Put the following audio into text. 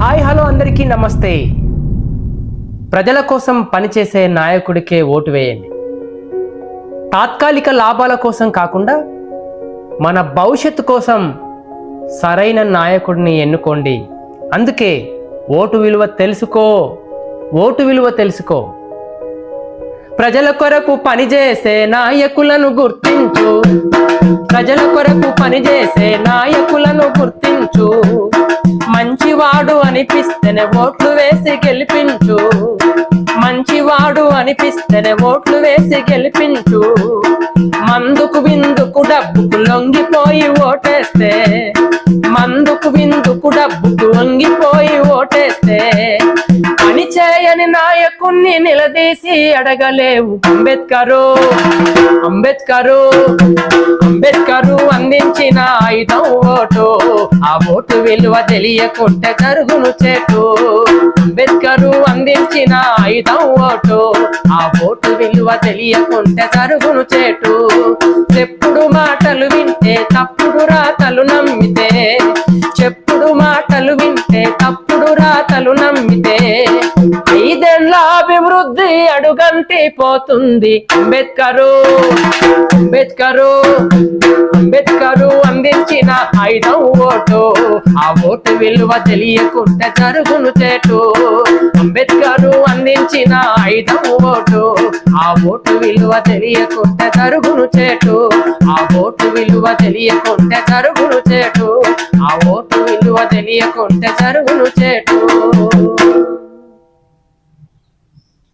Hi hello అందరికీ నమస్తే. ప్రజల కోసం పనిచేసే నాయకుడికే ఓటు వేయండి. తాత్కాలిక లాభాల కోసం కాకుండా మన భవిష్యత్తు కోసం సరైన నాయకుడిని ఎన్నుకోండి. అందుకే ఓటు విలువ తెలుసుకో ఓటు విలువ తెలుసుకో. ప్రజల కొరకు పనిచేసే నాయకులను గుర్తించు. ప్రజల కొరకు పనిచేసే నాయకులను గుర్తించు. అనిపిస్తేనే ఓట్లు వేసి గెలిపించు. మంచివాడు అనిపిస్తేనే ఓట్లు వేసి గెలిపించు. మందుకు విందుకు డబ్బుకు లొంగిపోయి ఓటేస్తే. మందుకు విందుకు డబ్బుకు లొంగిపోయి ఓటేస్తే. పని చేయని నాయకుణ్ణి నిలదీసి అడగలేవు అంబేద్కరు. అంబేద్కరు. అంబేద్కరు ఓటు విలువ తెలియకుంటే జరుగును చేటు. అంబేద్కరు అందించిన ఆయుధం ఓటు. ఆ ఓటు విలువ తెలియకుంటే జరుగును చేటు. చెప్పుడు మాటలు వింటే తప్పుడు రాతలు నమ్మితే. చెప్పుడు మాటలు వింటే తప్పుడు రాతలు నమ్మితే. ఐదేళ్ళ అభివృద్ధి అడుగంటి పోతుంది అంబేద్కరు. అంబేద్కరు. అంబేద్కరు అందించిన ఆయుధం ఓటు. ఆ ఓటు విలువ తెలియకుండా జరుగును చేటు. అంబేద్కర్ అందించిన ఆయుధం ఓటు. ఆ ఓటు విలువ తెలియకుంటే జరుగును చేటు. ఆ ఓటు విలువ తెలియకుండా జరుగును చేటు. ఆ ఓటు విలువ తెలియకుండా జరుగును చేటు.